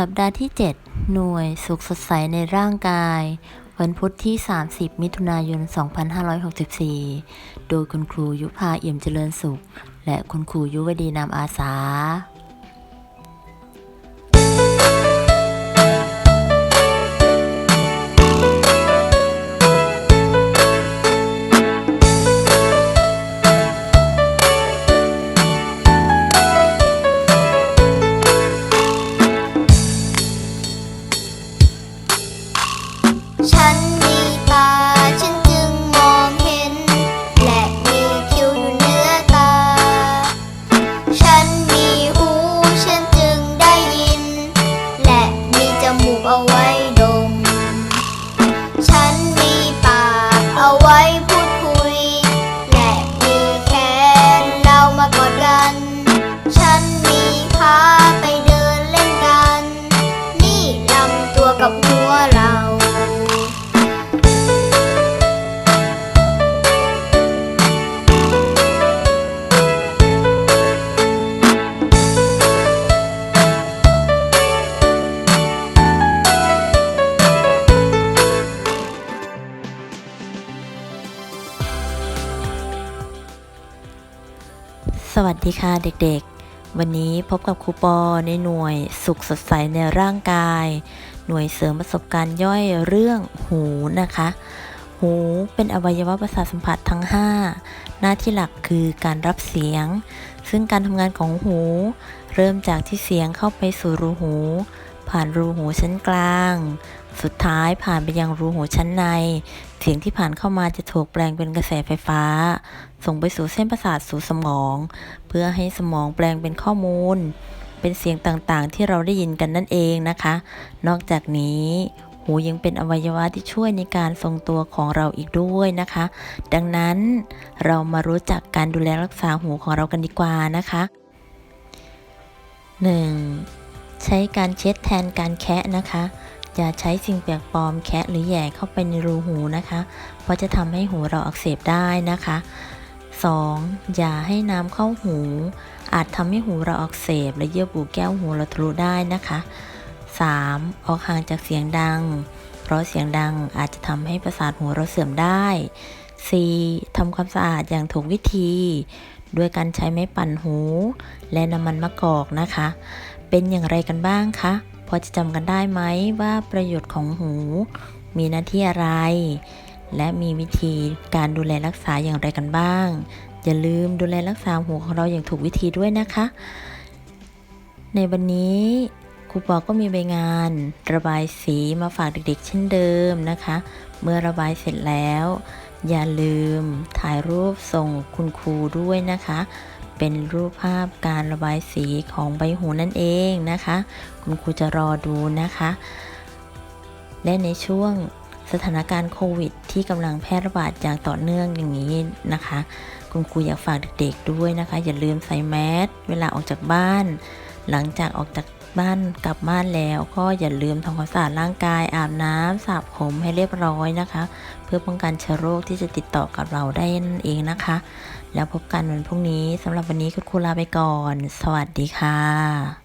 สัปดาห์ที่ 7 หน่วยสุขสดใสในร่างกาย วันพุธที่ 30 มิถุนายน 2564 โดยคุณครูยุพาเอี่ยมเจริญสุข และคุณครูยุวดีนามอาสา สวัสดีค่ะเด็กๆ วันนี้พบกับครูปอในหน่วยสุขสดใสในร่างกาย หน่วยเสริมประสบการณ์ย่อยเรื่องหูนะคะ หูเป็นอวัยวะประสาทสัมผัสทั้ง 5 หน้าที่หลักคือการรับเสียง ซึ่งการทำงานของหู เริ่มจากที่เสียงเข้าไปสู่รูหู ผ่านรูหูชั้นกลาง สุดท้ายผ่านไปยังรูหูชั้นใน เสียงที่ผ่านเข้ามาจะถูกแปลงเป็นกระแสไฟฟ้า ส่งไปสู่เส้นประสาทสู่สมอง เพื่อให้สมองแปลงเป็นข้อมูล เป็นเสียงต่างๆ ที่เราได้ยินกันนั่นเองนะคะ นอกจากนี้หูยังเป็นอวัยวะที่ช่วยในการทรงตัวของเราอีกด้วยนะคะ ดังนั้นเรามารู้จักการดูแลรักษาหูของเรากันดีกว่านะคะ 1. ใช้การเช็ดแทนการแคะนะคะ อย่าใช้สิ่งแปลกปลอมแคะหรือแย่เข้าไปในรูหูนะคะ เพราะจะทำให้หูเราอักเสบได้นะคะ 2. อย่าให้น้ำเข้าหู อาจทำให้หูเราอักเสบ และเยื่อบุแก้วหูเราทะลุได้นะคะ 3. ออกห่างจากเสียงดัง เพราะเสียงดังอาจจะทำให้ประสาทหูเราเสื่อมได้ 4. ทำความสะอาดอย่างถูกวิธี ด้วยการใช้ไม้ปั่นหู และน้ำมันมะกอกนะคะ เป็นอย่างไรกันบ้างคะ พอจะจำกันได้ไหมว่าประโยชน์ของหู มีหน้าที่อะไร และมีวิธีการดูแลรักษาอย่างไรกันบ้าง อย่าลืมดูแลรักษาหูของเราอย่างถูกวิธีด้วยนะคะ ในวันนี้ครูปอก็มีใบงาน ระบายสีมาฝากเด็กๆ เช่นเดิมนะคะ เมื่อระบายเสร็จแล้ว อย่าลืมถ่ายรูปส่งคุณครูด้วยนะคะ เป็นรูปภาพการระบายสีของใบหูนั่นเองนะคะ คุณครูจะรอดูนะคะ และในช่วงสถานการณ์โควิด ที่กำลังแพร่ระบาดอย่างต่อเนื่องอย่างนี้นะคะ คุณครูอยากฝากเด็กๆด้วยนะคะ อย่าลืมใส่แมสเวลาออกจากบ้าน หลังจากออกจากบ้านกลับบ้านแล้วก็อย่าลืมทำความสะอาดร่างกายอาบน้ำสระผมให้เรียบร้อยนะคะ เพื่อป้องกันเชื้อโรคที่จะติดต่อกับเราได้นั่นเองนะคะ แล้วพบกันวันพรุ่งนี้สำหรับวันนี้คุณครูลาไปก่อน สวัสดีค่ะ